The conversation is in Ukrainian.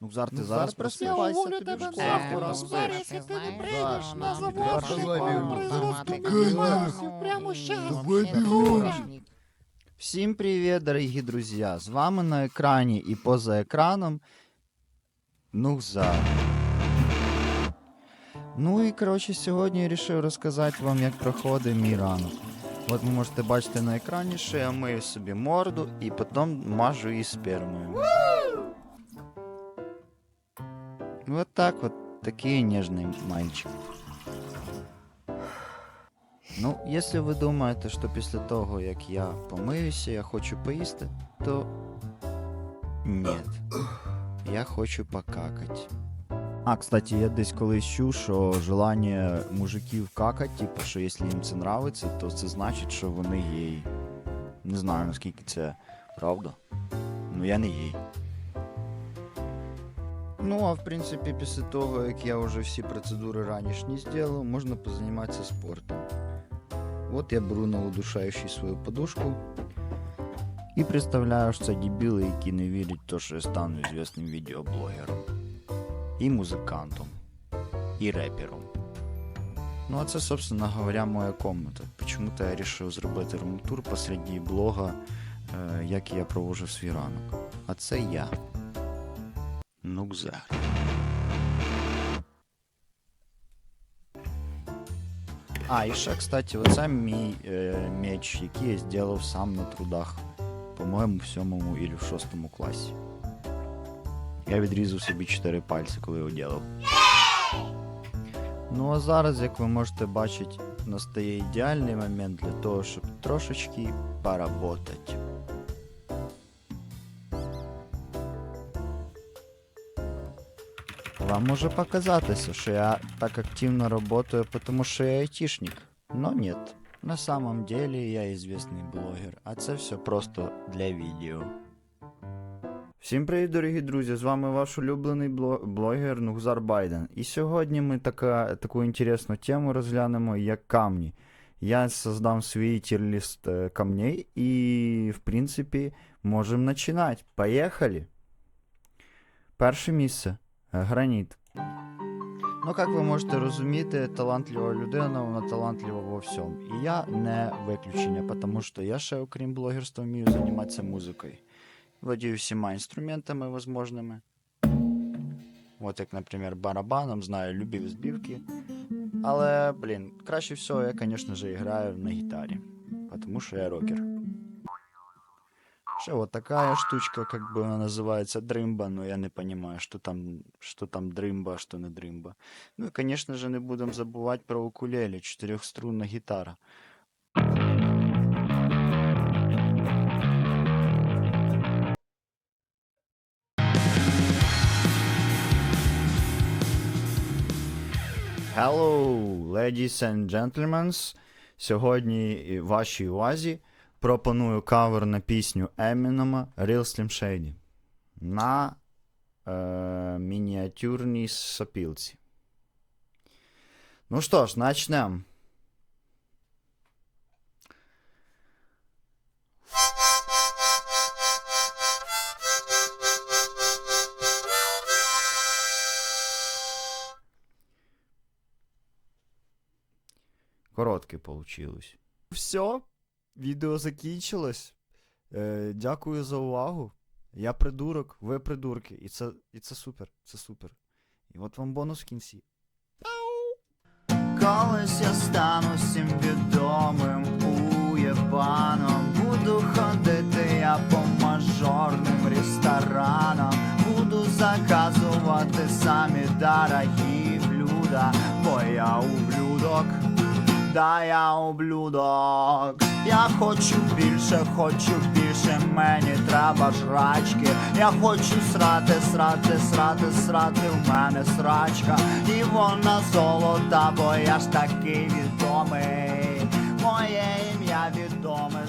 Ну, Зар, ти Ну, зараз зараз тобі тобі школу школу пора. пора. Зараз Якщо ти не прийдеш на завод, щоб щоб производство производство прямо. Давай Всім привіт, дорогі друзі! З вами на екрані і поза екраном Нухзар. Ну і коротше, сьогодні я вирішив розказати вам, як проходить мій ранок. От ви можете бачити на екрані, що я мию собі морду і потім мажу її спермою. Вот так вот, такий ніжний мальчик. Ну, якщо ви думаєте, що після того, як я помиюся, я хочу поїсти, то ні. Я хочу покакати. А, кстати, я десь колись чув, що желання мужиків какати, типу, що якщо їм це нравиться, то це значить, що вони геї. Не знаю, наскільки це правда. Ну я не гей. Ну, а в принципі, після того, як я вже всі процедури ранішні зробив, можна позайматися спортом. Вот я беру на удушающий свою подушку і представляю, що це дебіли, які не вірять в те, що я стану известним відеоблогером. І музикантом. І репером. Ну, а це, собственно говоря, моя комната. Почему-то я вирішив зробити румтур посеред блога, е, як я провожу свій ранок. А це я. Нукзар. А, і ще, кстати, оце мій е, меч, який я зробив сам на трудах. По-моєму, в сьомому і в шостому класі. Я відрізав собі 4 пальці, коли його робив. Ну а зараз, як ви можете бачити, настає ідеальний момент для того, щоб трошечки поработати. Вам може показатися, що я так активно работаю, потому що я айтишник. Но нет. На самом деле я известный блогер, а це все просто для відео. Всім привіт, дорогі друзі! З вами ваш улюблений бло- блогер Нухзар Байден. І сьогодні ми така, таку інтересну тему розглянемо, як камні. Я создам свій тір-ліст е, камней і, в принципі, можемо починати. Поїхали! Перше місце. Граніт. Ну, як ви можете розуміти, талантлива людина, вона талантлива во всьому. І я не виключення, тому що я ще, окрім блогерства, вмію займатися музикою. Владію всіма інструментами возможними. От як, наприклад, барабаном, знаю любі збивки. Але, блін, краще всього я, звісно ж, граю на гітарі, тому що я рокер. Ще вот такая штучка, как бы она называется, дрымба, но я не понимаю, что там, что там дрымба, а что не дрымба. Ну и, конечно же, не будем забывать про укулеле, четырехструнная гитара. Hello, ladies and gentlemen. Сьогодні і вашій увазі пропоную кавер на пісню Емінома Real Slim Shady на е, мініатюрній сопілці. Ну що ж, начнемо. Коротке получилось. Все, Відео закінчилось. Е, дякую за увагу. Я придурок, ви придурки. І це, і це супер, це супер. І от вам бонус в кінці. Колись я стану всім відомим уєбаном Буду ходити я по мажорним ресторанам Буду заказувати самі дорогі блюда Бо я ублюдок Да, я ублюдок. Я хочу більше, хочу більше, мені треба жрачки. Я хочу срати, срати, срати, срати, в мене срачка. І вона золота, бо я ж такий відомий. Моє ім'я відоме